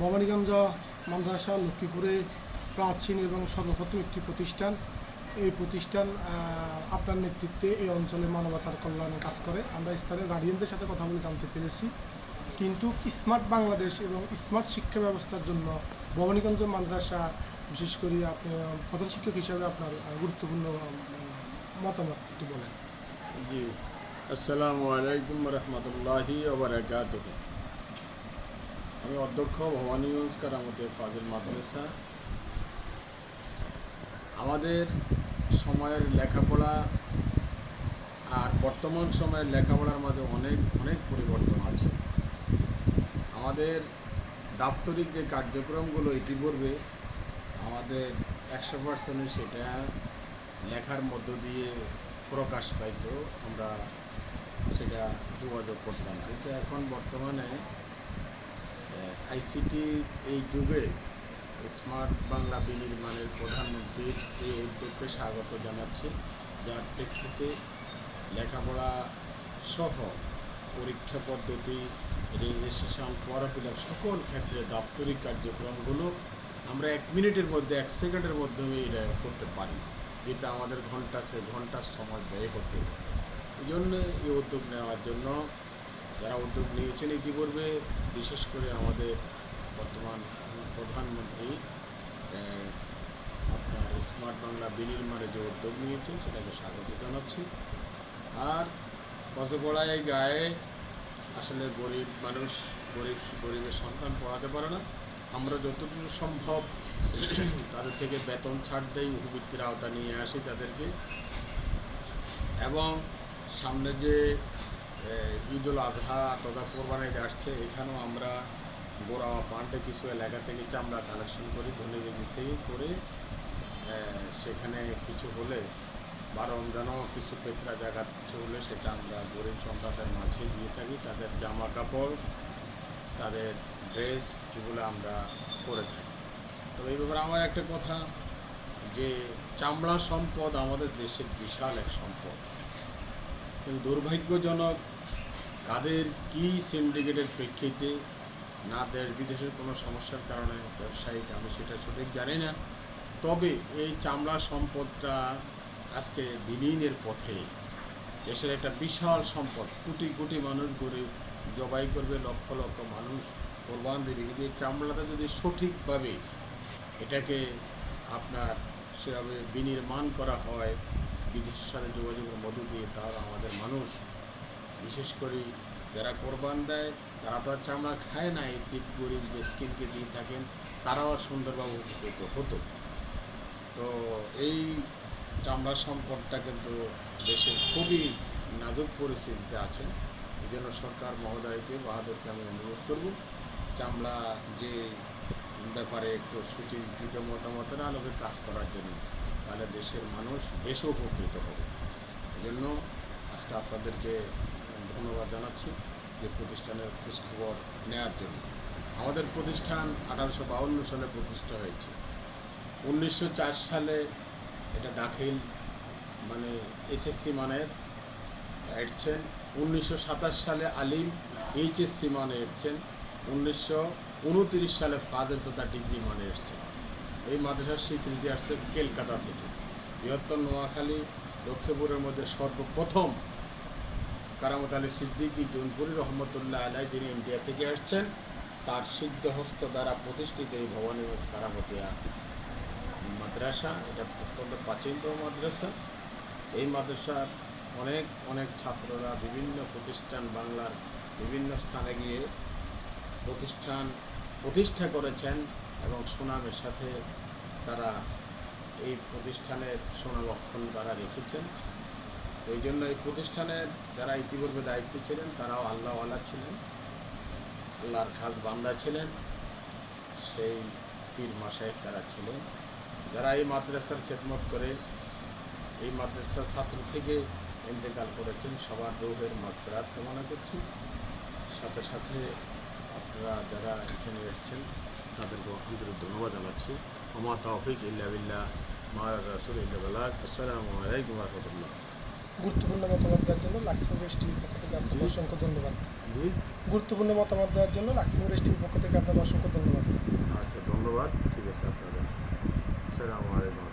ভবানীগঞ্জ মাদ্রাসা, লক্ষ্মীপুরে প্রাচীন এবং সর্বপ্রথম একটি প্রতিষ্ঠান। এই প্রতিষ্ঠান আপনার নেতৃত্বে এই অঞ্চলে মানবতার কল্যাণে কাজ করে। আমরা স্থানীয় গার্ডিয়ানদের সাথে কথা বলে জানতে পেরেছি। কিন্তু স্মার্ট বাংলাদেশ এবং স্মার্ট শিক্ষা ব্যবস্থার জন্য ভবানীগঞ্জ মাদ্রাসা, বিশেষ করে আপনি প্রধান শিক্ষক হিসাবে আপনার গুরুত্বপূর্ণ মতামত একটু বলেন। জি। আসসালামু আলাইকুম রহমতুল্লাহি আমি অধ্যক্ষ, ভবানীগঞ্জ আমাদের ফাজিল মাদ্রাসা। আমাদের সময়ের লেখাপড়া আর বর্তমান সময়ের লেখাপড়ার মাঝে অনেক অনেক পরিবর্তন আছে। আমাদের দাপ্তরিক যে কার্যক্রমগুলো ইতিপূর্বে আমাদের একশো পার্সেন্টে সেটা লেখার মধ্য দিয়ে প্রকাশ পাইতো, আমরা সেটা যোগাযোগ করতাম। কিন্তু এখন বর্তমানে আইসিটি এই যুগে স্মার্ট বাংলা বিনির্মাণের প্রধানমন্ত্রীর এই উদ্যোগকে স্বাগত জানাচ্ছি, যার প্রেক্ষিতে লেখাপড়া সহ পরীক্ষা পদ্ধতি রেজিস্ট্রেশন ফিল সকল ক্ষেত্রে দাপ্তরিক কার্যক্রমগুলো আমরা এক মিনিটের মধ্যে, এক সেকেন্ডের মাধ্যমে এটা করতে পারি, যেটা আমাদের ঘণ্টা সে ঘণ্টার সময় ব্যয় হতো এই জন্য এই উদ্যোগ নেওয়ার জন্য যারা উদ্যোগ নিয়েছেন ইতিপূর্বে বিশেষ করে আমাদের বর্তমান প্রধানমন্ত্রী আপনার স্মার্ট বাংলা বিনির্মাণে যে উদ্যোগ নিয়েছেন সেটাকে স্বাগত জানাচ্ছি। আর কচপড়ায় গায়ে আসলে গরিব মানুষ, গরিব, গরিবের সন্তান পড়াতে পারে না। আমরা যতটুকু সম্ভব তাদের থেকে বেতন ছাড় দেই, উপবৃত্তির আওতা নিয়ে আসি তাদেরকে। এবং সামনে যে আহ, ঈদ উল আজহা তথা কোরবানি ঈদ আসছে। এখানেও আমরা গোড়া ফান্ডে কিছু এলাকা থেকে চামড়া কালেকশন করি ধনীদের থেকে করে সেখানে কিছু হলে বা রমজানও কিছু পেতরা জায়গা কিছু হলে সেটা আমরা গরিব সম্প্রদায়ের মাঝে দিয়ে থাকি। তাদের জামা কাপড় তাদের ড্রেস এগুলো আমরা করে থাকি। তো এই ব্যাপারে আমার একটা কথা যে চামড়া সম্পদ আমাদের দেশের বিশাল এক সম্পদ। কিন্তু দুর্ভাগ্যজনক কাদের কি সিন্ডিকেটের প্রেক্ষিতে না দেশ বিদেশের কোনো সমস্যার কারণে ব্যবসায়িক আমি সেটা সঠিক জানি না। তবে এই চামড়া সম্পদটা আজকে বিলীনের পথে। দেশের একটা বিশাল সম্পদ, কোটি কোটি মানুষ গরিব জবাই করবে, লক্ষ লক্ষ মানুষ কোরবান দেবে। কিন্তু এই চামড়াটা যদি সঠিকভাবে এটাকে আপনার সেভাবে বিনির্মাণ করা হয়, বিদেশের সাথে যোগাযোগের মধ্য দিয়ে তাহলে আমাদের মানুষ বিশেষ করে যারা কোরবান দেয়, তারা তো চামড়া খায় না, এই টিপ গরিব বেস্কিনকে দিয়ে থাকেন, তারাও সুন্দরভাবে উপকৃত হতো। তো এই চামড়া সম্পদটা কিন্তু দেশের খুবই নাজুক পরিস্থিতিতে আছেন এই জন্য সরকার মহোদয়কে বাহাদুরকে আমি অনুরোধ করব, চামড়া যে ব্যাপারে একটু সুচিন্তিত মতামতের আলোকে কাজ করার জন্য, তাহলে দেশের মানুষ দেশও উপকৃত হবে। এই জন্য আজকে আপনাদেরকে ধন্যবাদ জানাচ্ছি যে প্রতিষ্ঠানের খোঁজখবর নেওয়ার জন্য। আমাদের প্রতিষ্ঠান আঠারোশো বাউন্ন সালে প্রতিষ্ঠা হয়েছে। উনিশশো চার সালে এটা দাখিল মানে এসএসসি মানের এসছেন উনিশশো সালে আলিম, এইচএসসি মানে এসছেন উনিশশো উনতিরিশ সালে ফাজেল তথা ডিগ্রি মানে এসছেন। এই মাদ্রাসার স্বীকৃতি আসছে কলকাতা থেকে। বৃহত্তর নোয়াখালী, লক্ষ্মীপুরের মধ্যে সর্বপ্রথম কারামত আলী সিদ্দিকী জৌনপুরি রহমতুল্লাহ আলাই যিনি ইন্ডিয়া থেকে আসছেন, তার সিদ্ধহস্ত দ্বারা প্রতিষ্ঠিত এই ভবানীগঞ্জ কারামতিয়া মাদ্রাসা। এটা অত্যন্ত প্রাচীনতম মাদ্রাসা। এই মাদ্রাসার অনেক অনেক ছাত্ররা বিভিন্ন প্রতিষ্ঠান বাংলার বিভিন্ন স্থানে গিয়ে প্রতিষ্ঠান প্রতিষ্ঠা করেছেন এবং সুনামের সাথে তারা এই প্রতিষ্ঠানের সুনামক্ষণ তারা রেখেছেন। ওই জন্য এই প্রতিষ্ঠানের যারা ইতিপূর্বে দায়িত্বে ছিলেন, তারাও আল্লাহওয়ালা ছিলেন, আল্লাহর খাস বান্দা ছিলেন, সেই পীর মাসায় তারা ছিলেন। যারা এই মাদ্রাসার খেদমত করে, এই মাদ্রাসার ছাত্র থেকে ইন্তেকাল করেছেন, সবার রোহের মাগফেরাত কামনা করছি। সাথে সাথে আপনারা যারা এখানে এসেছেন তাদেরকে আন্তরিক ধন্যবাদ জানাচ্ছি। আমার তৌফিক ইল্লা বিল্লাহ মার রাসুল ইল্লা আসসালামু আলাইকুম রহমতুল্লাহ। গুরুত্বপূর্ণ মতামত দেওয়ার জন্য লাক্সমী টিভির পক্ষ থেকে আপনাকে অসংখ্য ধন্যবাদ। গুরুত্বপূর্ণ মতামত দেওয়ার জন্য লাক্সিম টিভির পক্ষ থেকে আপনাকে অসংখ্য ধন্যবাদ। আচ্ছা ধন্যবাদ। ঠিক আছে আপনাদের। সালামু আলাইকুম।